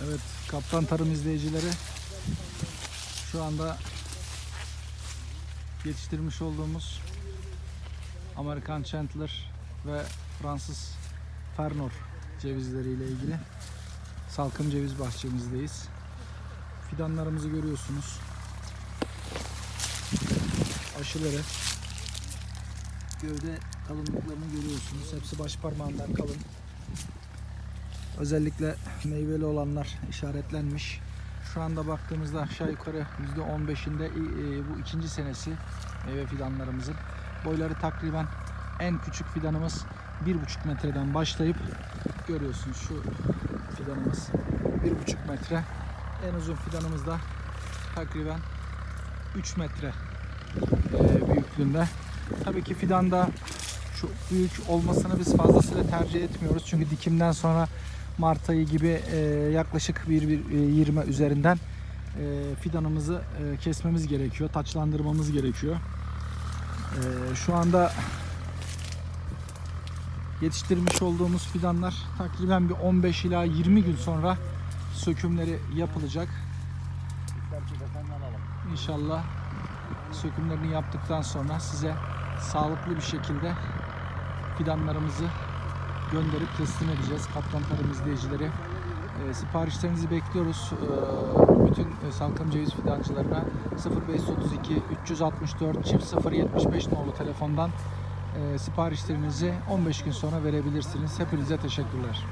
Evet, Kaptan Tarım izleyicileri şu anda yetiştirmiş olduğumuz Amerikan Chandler ve Fransız Fernor cevizleriyle ilgili salkım ceviz bahçemizdeyiz. Fidanlarımızı görüyorsunuz. Aşıları gövde kalınlıklarını görüyorsunuz. Hepsi baş parmağından kalın. Özellikle meyveli olanlar işaretlenmiş. Şu anda baktığımızda aşağı yukarı %15'inde e, bu ikinci senesi meyve fidanlarımızın. Boyları takriben en küçük fidanımız 1,5 metreden başlayıp görüyorsunuz şu fidanımız 1,5 metre. En uzun fidanımız da takriben 3 metre e, büyüklüğünde. Tabii ki fidanda şu büyük olmasını biz fazlasıyla tercih etmiyoruz. Çünkü dikimden sonra Mart ayı gibi e, yaklaşık bir, bir e, 20 üzerinden e, fidanımızı e, kesmemiz gerekiyor. Taçlandırmamız gerekiyor. E, şu anda yetiştirmiş olduğumuz fidanlar takriben bir 15 ila 20 gün sonra sökümleri yapılacak. İnşallah sökümlerini yaptıktan sonra size sağlıklı bir şekilde fidanlarımızı gönderip teslim edeceğiz Kaptan Tarım. E, siparişlerinizi bekliyoruz. E, bütün e, salkım ceviz fidancılarına 0532 364 çift 075 nolu telefondan e, siparişlerinizi 15 gün sonra verebilirsiniz. Hepinize teşekkürler.